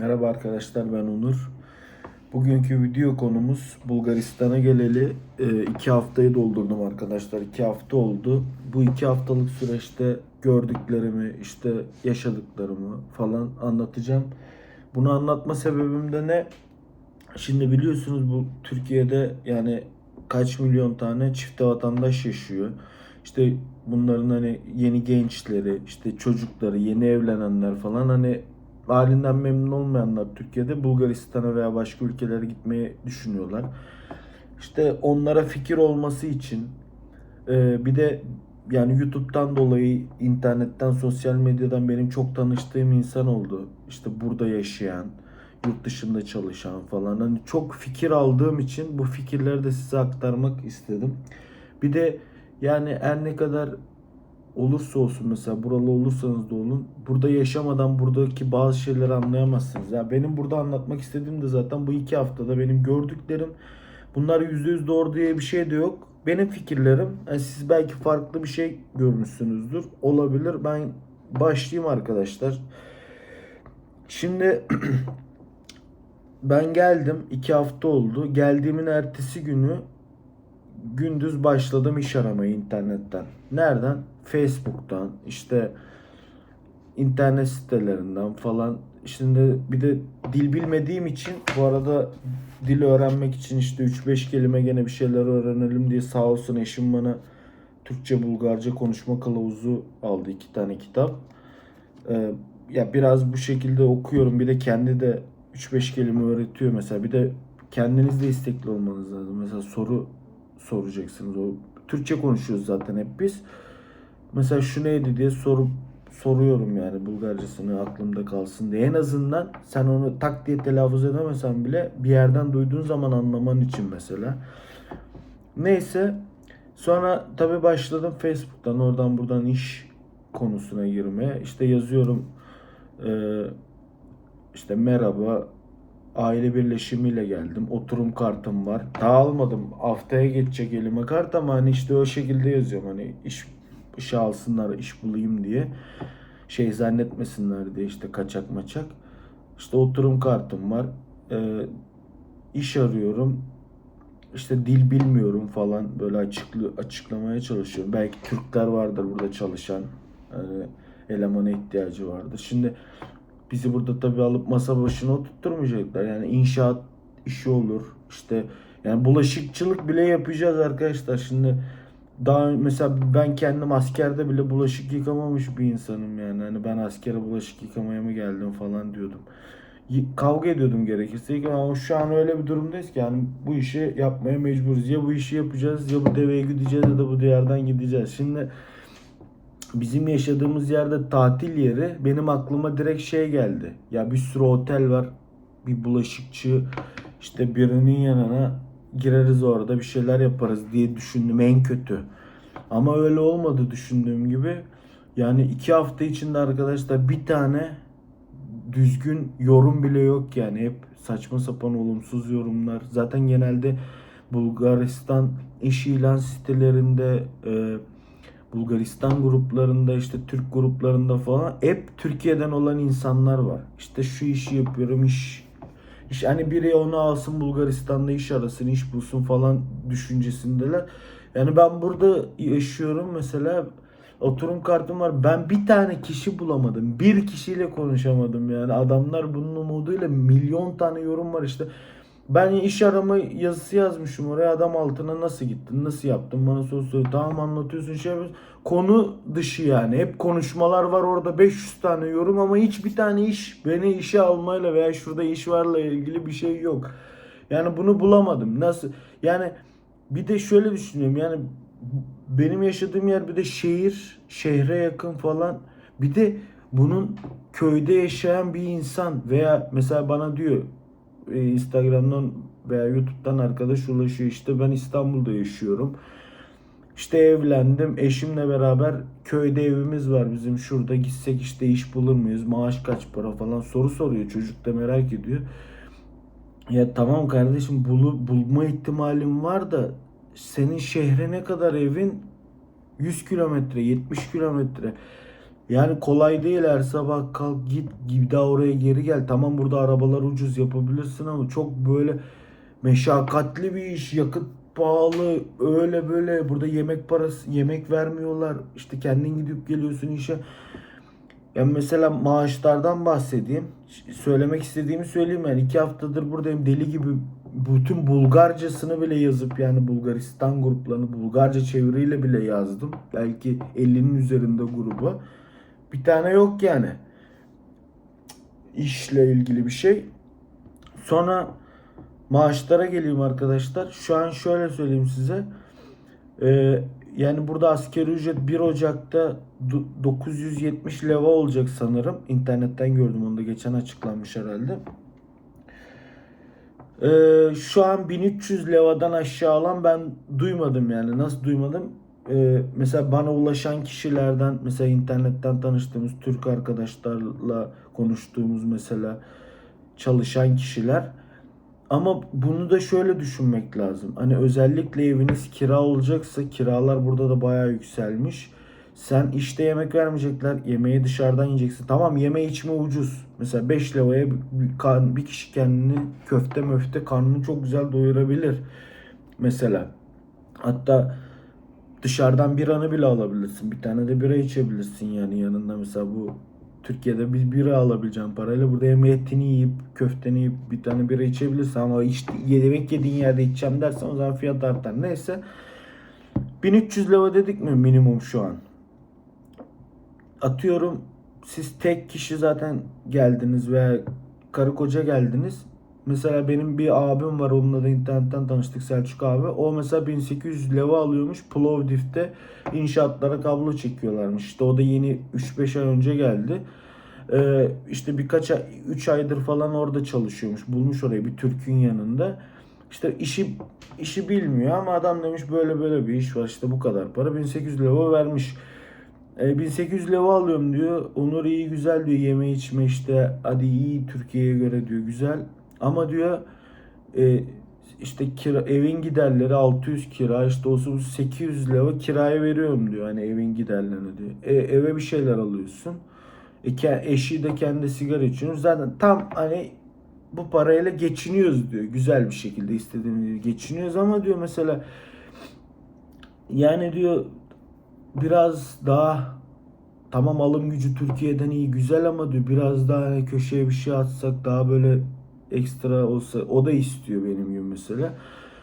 Merhaba arkadaşlar ben Onur. Bugünkü video konumuz Bulgaristan'a geleli e, iki haftayı doldurdum arkadaşlar. iki hafta oldu. Bu iki haftalık süreçte gördüklerimi işte yaşadıklarımı falan anlatacağım. Bunu anlatma sebebim de ne? Şimdi biliyorsunuz bu Türkiye'de yani kaç milyon tane çifte vatandaş yaşıyor. İşte bunların hani yeni gençleri, işte çocukları, yeni evlenenler falan hani halinden memnun olmayanlar Türkiye'de Bulgaristan'a veya başka ülkelere gitmeyi düşünüyorlar. İşte onlara fikir olması için e, bir de yani YouTube'dan dolayı internetten, sosyal medyadan benim çok tanıştığım insan oldu. İşte burada yaşayan, yurt dışında çalışan falan. Hani çok fikir aldığım için bu fikirleri de size aktarmak istedim. Bir de yani her ne kadar olursa olsun mesela buralı olursanız da olun burada yaşamadan buradaki bazı şeyleri anlayamazsınız. Yani benim burada anlatmak istediğim de zaten bu iki haftada benim gördüklerim bunlar yüzde yüz doğru diye bir şey de yok. Benim fikirlerim yani siz belki farklı bir şey görmüşsünüzdür. Olabilir. Ben başlayayım arkadaşlar. Şimdi ben geldim. iki hafta oldu. Geldiğimin ertesi günü gündüz başladım iş aramaya internetten. Nereden? Facebook'tan, işte internet sitelerinden falan. Şimdi bir de dil bilmediğim için bu arada dil öğrenmek için işte 3-5 kelime gene bir şeyler öğrenelim diye sağ olsun eşim bana Türkçe Bulgarca konuşma kılavuzu aldı iki tane kitap. Ee, ya biraz bu şekilde okuyorum. Bir de kendi de 3-5 kelime öğretiyor mesela. Bir de kendiniz de istekli olmanız lazım. Mesela soru soracaksınız. O Türkçe konuşuyoruz zaten hep biz. Mesela şu neydi diye sorup soruyorum yani Bulgarcasını aklımda kalsın diye. En azından sen onu tak diye telaffuz edemesen bile bir yerden duyduğun zaman anlaman için mesela. Neyse sonra tabi başladım Facebook'tan oradan buradan iş konusuna girmeye. İşte yazıyorum eee, işte merhaba aile birleşimiyle geldim. Oturum kartım var. Daha almadım. Haftaya geçecek elime kart ama hani işte o şekilde yazıyorum. Hani iş işe alsınlar, iş bulayım diye. Şey zannetmesinler diye işte kaçak maçak. İşte oturum kartım var. Ee, iş arıyorum. İşte dil bilmiyorum falan böyle açıklı açıklamaya çalışıyorum. Belki Türkler vardır burada çalışan. Yani elemana ihtiyacı vardır. Şimdi bizi burada tabii alıp masa başına oturtturmayacaklar. Yani inşaat işi olur. İşte yani bulaşıkçılık bile yapacağız arkadaşlar. Şimdi daha mesela ben kendim askerde bile bulaşık yıkamamış bir insanım yani. Hani ben askere bulaşık yıkamaya mı geldim falan diyordum. Y- Kavga ediyordum gerekirse ama şu an öyle bir durumdayız ki yani bu işi yapmaya mecburuz. Ya bu işi yapacağız ya bu deveye gideceğiz ya da bu diyardan gideceğiz. Şimdi bizim yaşadığımız yerde tatil yeri benim aklıma direkt şey geldi. Ya bir sürü otel var. Bir bulaşıkçı işte birinin yanına gireriz orada bir şeyler yaparız diye düşündüm en kötü. Ama öyle olmadı düşündüğüm gibi. Yani iki hafta içinde arkadaşlar bir tane düzgün yorum bile yok yani. Hep saçma sapan olumsuz yorumlar. Zaten genelde Bulgaristan iş ilan sitelerinde e, Bulgaristan gruplarında işte Türk gruplarında falan hep Türkiye'den olan insanlar var. İşte şu işi yapıyorum iş iş hani biri onu alsın Bulgaristan'da iş arasın iş bulsun falan düşüncesindeler. Yani ben burada yaşıyorum mesela oturum kartım var. Ben bir tane kişi bulamadım. Bir kişiyle konuşamadım yani. Adamlar bunun umuduyla milyon tane yorum var işte. Ben iş arama yazısı yazmışım oraya adam altına nasıl gittin nasıl yaptın bana soru soruyor. Tamam anlatıyorsun şey yapıyorsun. konu dışı yani. Hep konuşmalar var orada 500 tane yorum ama hiçbir tane iş beni işe almayla veya şurada iş varla ilgili bir şey yok. Yani bunu bulamadım. Nasıl? Yani bir de şöyle düşünüyorum yani benim yaşadığım yer bir de şehir şehre yakın falan. Bir de bunun köyde yaşayan bir insan veya mesela bana diyor e, Instagram'dan veya YouTube'dan arkadaş ulaşıyor. İşte ben İstanbul'da yaşıyorum. İşte evlendim. Eşimle beraber köyde evimiz var bizim şurada. Gitsek işte iş bulur muyuz? Maaş kaç para falan soru soruyor. Çocuk da merak ediyor. Ya tamam kardeşim bulu, bulma ihtimalim var da senin şehre ne kadar evin? 100 kilometre, 70 kilometre. Yani kolay değil her sabah kalk git bir daha oraya geri gel. Tamam burada arabalar ucuz yapabilirsin ama çok böyle meşakkatli bir iş. Yakıt pahalı öyle böyle burada yemek parası yemek vermiyorlar. İşte kendin gidip geliyorsun işe. Yani mesela maaşlardan bahsedeyim. Söylemek istediğimi söyleyeyim yani iki haftadır buradayım deli gibi bütün Bulgarcasını bile yazıp yani Bulgaristan gruplarını Bulgarca çeviriyle bile yazdım. Belki 50'nin üzerinde grubu. Bir tane yok yani. İşle ilgili bir şey. Sonra maaşlara geleyim arkadaşlar. Şu an şöyle söyleyeyim size. Ee, yani burada asgari ücret 1 Ocak'ta do- 970 leva olacak sanırım. İnternetten gördüm onu da geçen açıklanmış herhalde. Ee, şu an 1300 levadan aşağı alan ben duymadım yani. Nasıl duymadım? Ee, mesela bana ulaşan kişilerden mesela internetten tanıştığımız Türk arkadaşlarla konuştuğumuz mesela çalışan kişiler ama bunu da şöyle düşünmek lazım. Hani özellikle eviniz kira olacaksa kiralar burada da bayağı yükselmiş. Sen işte yemek vermeyecekler. Yemeği dışarıdan yiyeceksin. Tamam yeme içme ucuz. Mesela 5 liraya bir kişi kendini köfte möfte karnını çok güzel doyurabilir. Mesela. Hatta dışarıdan bir anı bile alabilirsin. Bir tane de bira içebilirsin yani yanında mesela bu Türkiye'de bir bira alabileceğin parayla burada hem etini yiyip köfteni yiyip bir tane bira içebilirsin ama işte yemek yediğin yerde içeceğim dersen o zaman fiyat artar. Neyse 1300 lira dedik mi minimum şu an? Atıyorum siz tek kişi zaten geldiniz veya karı koca geldiniz. Mesela benim bir abim var onunla da internetten tanıştık Selçuk abi. O mesela 1800 leva alıyormuş Plovdiv'de inşaatlara kablo çekiyorlarmış. İşte o da yeni 3-5 ay önce geldi. Ee, işte birkaç ay, 3 aydır falan orada çalışıyormuş. Bulmuş orayı bir Türk'ün yanında. İşte işi işi bilmiyor ama adam demiş böyle böyle bir iş var işte bu kadar para 1800 leva vermiş. E, 1800 leva alıyorum diyor. Onur iyi güzel diyor. Yeme içme işte hadi iyi Türkiye'ye göre diyor güzel. Ama diyor e, işte kira, evin giderleri 600 kira işte olsun 800 lira kiraya veriyorum diyor hani evin giderlerini diyor. E, eve bir şeyler alıyorsun. E, eşi de kendi sigara içiyor. Zaten tam hani bu parayla geçiniyoruz diyor. Güzel bir şekilde istediğimiz gibi geçiniyoruz ama diyor mesela yani diyor biraz daha tamam alım gücü Türkiye'den iyi güzel ama diyor biraz daha hani köşeye bir şey atsak daha böyle ekstra olsa o da istiyor benim gibi mesela.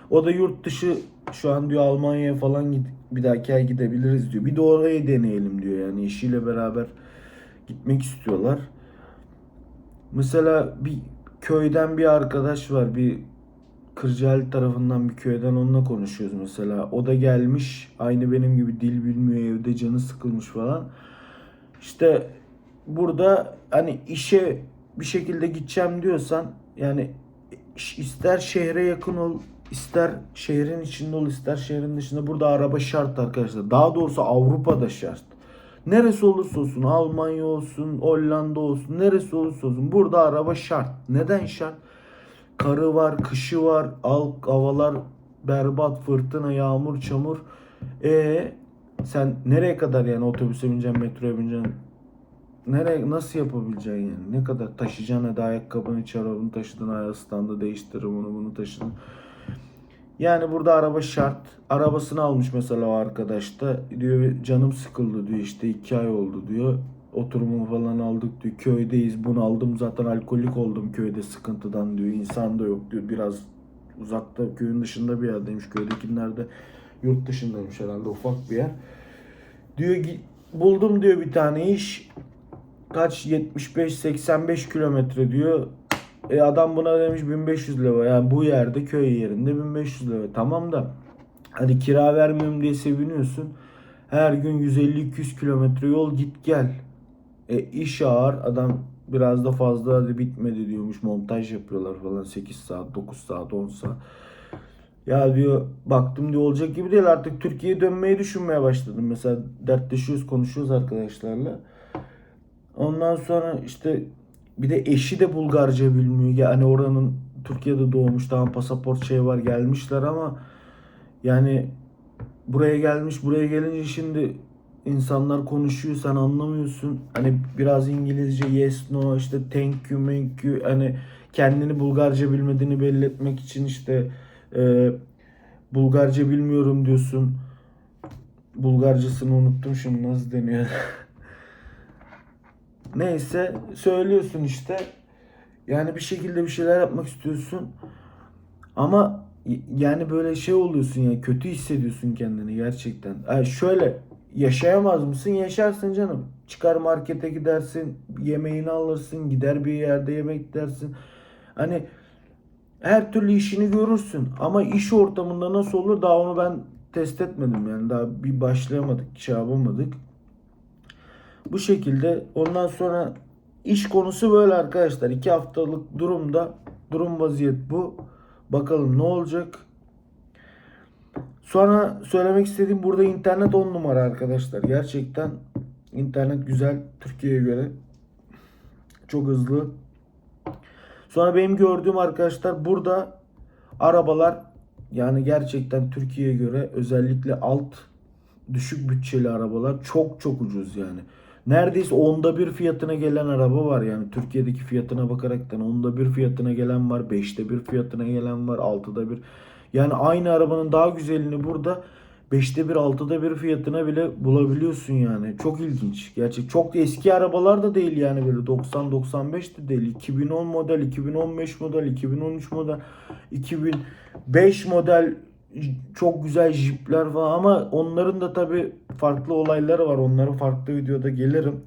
O da yurt dışı şu an diyor Almanya'ya falan gid bir dahaki ay gidebiliriz diyor. Bir de orayı deneyelim diyor yani eşiyle beraber gitmek istiyorlar. Mesela bir köyden bir arkadaş var bir Kırcaali tarafından bir köyden onunla konuşuyoruz mesela. O da gelmiş aynı benim gibi dil bilmiyor evde canı sıkılmış falan. İşte burada hani işe bir şekilde gideceğim diyorsan yani iş- ister şehre yakın ol ister şehrin içinde ol ister şehrin dışında burada araba şart arkadaşlar. Daha doğrusu Avrupa'da şart. Neresi olursa olsun Almanya olsun Hollanda olsun neresi olursa olsun burada araba şart. Neden şart? Karı var, kışı var, al havalar berbat, fırtına, yağmur, çamur. E sen nereye kadar yani otobüse bineceksin, metroya bineceksin? Nereye nasıl yapabileceksin yani? Ne kadar taşıyacaksın hadi ayakkabını, çorabını taşıdın, ayağı ıslandı, değiştirin bunu bunu taşıdın. Yani burada araba şart. Arabasını almış mesela o arkadaş da. Diyor canım sıkıldı diyor işte iki ay oldu diyor. Oturumu falan aldık diyor. Köydeyiz bunu aldım zaten alkolik oldum köyde sıkıntıdan diyor. İnsan da yok diyor. Biraz uzakta köyün dışında bir yerdeymiş. Köydekiler de yurt dışındaymış herhalde ufak bir yer. Diyor buldum diyor bir tane iş. Kaç 75-85 kilometre diyor. E adam buna demiş 1500 lira. Yani bu yerde köy yerinde 1500 lira. Tamam da hadi kira vermiyorum diye seviniyorsun. Her gün 150-200 kilometre yol git gel. E iş ağır. Adam biraz da fazla hadi bitmedi diyormuş. Montaj yapıyorlar falan 8 saat, 9 saat, 10 saat. Ya diyor baktım diyor olacak gibi değil artık Türkiye'ye dönmeyi düşünmeye başladım. Mesela dertleşiyoruz konuşuyoruz arkadaşlarla. Ondan sonra işte bir de eşi de Bulgarca bilmiyor. Yani oranın Türkiye'de doğmuş tamam pasaport şey var gelmişler ama yani buraya gelmiş buraya gelince şimdi insanlar konuşuyor sen anlamıyorsun. Hani biraz İngilizce yes no işte thank you thank you hani kendini Bulgarca bilmediğini belli etmek için işte e, Bulgarca bilmiyorum diyorsun. Bulgarcasını unuttum şimdi nasıl deniyor. Neyse söylüyorsun işte. Yani bir şekilde bir şeyler yapmak istiyorsun. Ama yani böyle şey oluyorsun ya kötü hissediyorsun kendini gerçekten. Yani şöyle yaşayamaz mısın? Yaşarsın canım. Çıkar markete gidersin, yemeğini alırsın, gider bir yerde yemek dersin. Hani her türlü işini görürsün. Ama iş ortamında nasıl olur daha onu ben test etmedim yani. Daha bir başlayamadık, şey yapamadık. Bu şekilde ondan sonra iş konusu böyle arkadaşlar. İki haftalık durumda durum vaziyet bu. Bakalım ne olacak. Sonra söylemek istediğim burada internet 10 numara arkadaşlar. Gerçekten internet güzel Türkiye'ye göre. Çok hızlı. Sonra benim gördüğüm arkadaşlar burada arabalar yani gerçekten Türkiye'ye göre özellikle alt düşük bütçeli arabalar çok çok ucuz yani. Neredeyse onda bir fiyatına gelen araba var yani Türkiye'deki fiyatına bakaraktan onda bir fiyatına gelen var, beşte bir fiyatına gelen var, altıda bir. Yani aynı arabanın daha güzelini burada beşte bir, altıda bir fiyatına bile bulabiliyorsun yani. Çok ilginç. Gerçek çok eski arabalar da değil yani böyle 90-95 de değil. 2010 model, 2015 model, 2013 model, 2005 model çok güzel jipler falan ama onların da tabi farklı olayları var. Onların farklı videoda gelirim.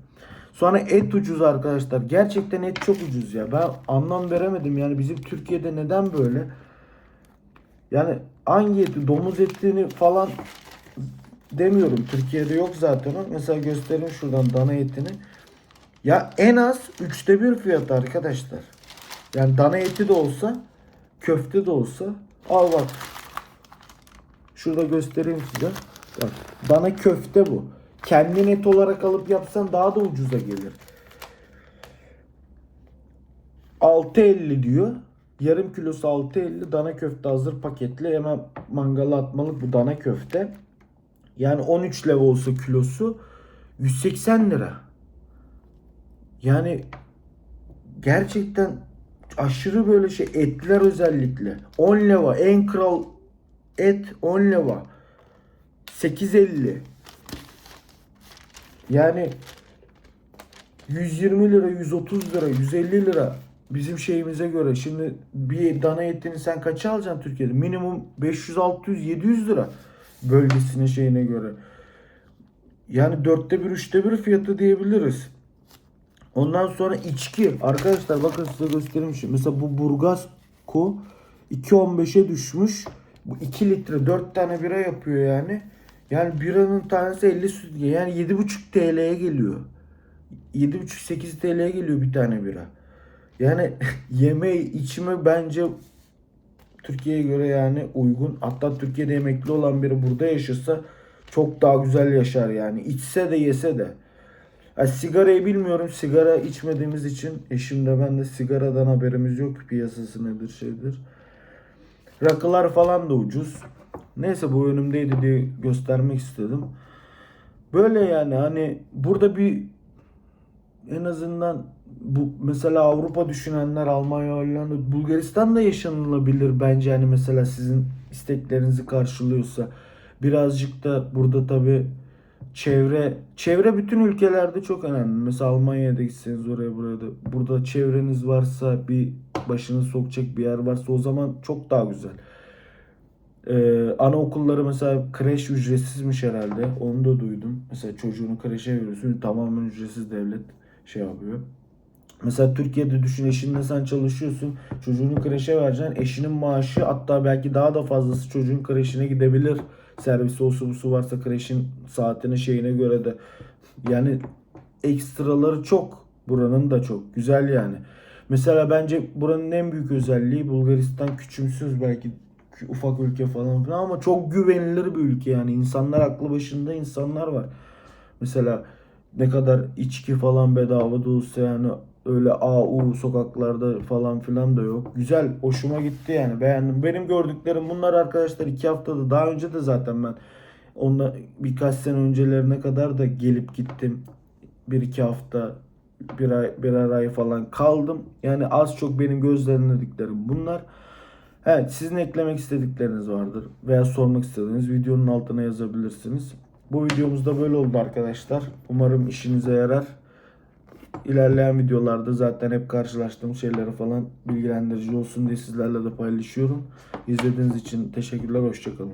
Sonra et ucuz arkadaşlar. Gerçekten et çok ucuz ya. Ben anlam veremedim yani bizim Türkiye'de neden böyle? Yani hangi eti, domuz etini falan demiyorum. Türkiye'de yok zaten. Mesela göstereyim şuradan dana etini. Ya en az üçte bir fiyat arkadaşlar. Yani dana eti de olsa, köfte de olsa. Al bak. Şurada göstereyim size. Bak, dana köfte bu. Kendin et olarak alıp yapsan daha da ucuza gelir. 6.50 diyor. Yarım kilosu 6.50 dana köfte hazır paketli hemen mangala atmalık bu dana köfte. Yani 13 lira olsa kilosu 180 lira. Yani gerçekten aşırı böyle şey etler özellikle 10 leva en kral et 10 leva 8.50 yani 120 lira 130 lira 150 lira bizim şeyimize göre şimdi bir dana etini sen kaça alacaksın Türkiye'de minimum 500 600 700 lira bölgesine şeyine göre yani dörtte bir üçte bir fiyatı diyebiliriz. Ondan sonra içki. Arkadaşlar bakın size göstereyim şimdi. Mesela bu Burgasco 2.15'e düşmüş. Bu 2 litre 4 tane bira yapıyor yani. Yani biranın tanesi 50 süt. Yani 7.5 TL'ye geliyor. 7.5-8 TL'ye geliyor bir tane bira. Yani yeme içme bence Türkiye'ye göre yani uygun. Hatta Türkiye'de emekli olan biri burada yaşasa çok daha güzel yaşar yani. İçse de yese de. Ha, sigarayı bilmiyorum. Sigara içmediğimiz için eşimde ben de sigaradan haberimiz yok. Piyasası nedir şeydir. Rakılar falan da ucuz. Neyse bu önümdeydi diye göstermek istedim. Böyle yani hani burada bir en azından bu mesela Avrupa düşünenler Almanya, Hollanda, Bulgaristan'da yaşanılabilir bence hani mesela sizin isteklerinizi karşılıyorsa. Birazcık da burada tabi çevre çevre bütün ülkelerde çok önemli. Mesela Almanya'da gitseniz oraya buraya da burada çevreniz varsa bir başını sokacak bir yer varsa o zaman çok daha güzel. Ee, anaokulları mesela kreş ücretsizmiş herhalde. Onu da duydum. Mesela çocuğunu kreşe veriyorsun tamamen ücretsiz devlet şey yapıyor. Mesela Türkiye'de düşün eşinle sen çalışıyorsun. Çocuğunu kreşe vereceksin. Eşinin maaşı hatta belki daha da fazlası çocuğun kreşine gidebilir. Servisi olsa busu varsa kreşin saatine şeyine göre de. Yani ekstraları çok. Buranın da çok. Güzel yani. Mesela bence buranın en büyük özelliği Bulgaristan küçümsüz belki ufak ülke falan filan ama çok güvenilir bir ülke yani. insanlar aklı başında insanlar var. Mesela ne kadar içki falan bedava da olsa yani öyle AU sokaklarda falan filan da yok. Güzel, hoşuma gitti yani beğendim. Benim gördüklerim bunlar arkadaşlar iki haftada daha önce de zaten ben Onunla birkaç sene öncelerine kadar da gelip gittim. Bir iki hafta, bir ay, birer ay falan kaldım. Yani az çok benim gözlemlediklerim bunlar. Evet, sizin eklemek istedikleriniz vardır veya sormak istediğiniz videonun altına yazabilirsiniz. Bu videomuz da böyle oldu arkadaşlar. Umarım işinize yarar. İlerleyen videolarda zaten hep karşılaştığım şeyleri falan bilgilendirici olsun diye sizlerle de paylaşıyorum. İzlediğiniz için teşekkürler, hoşçakalın.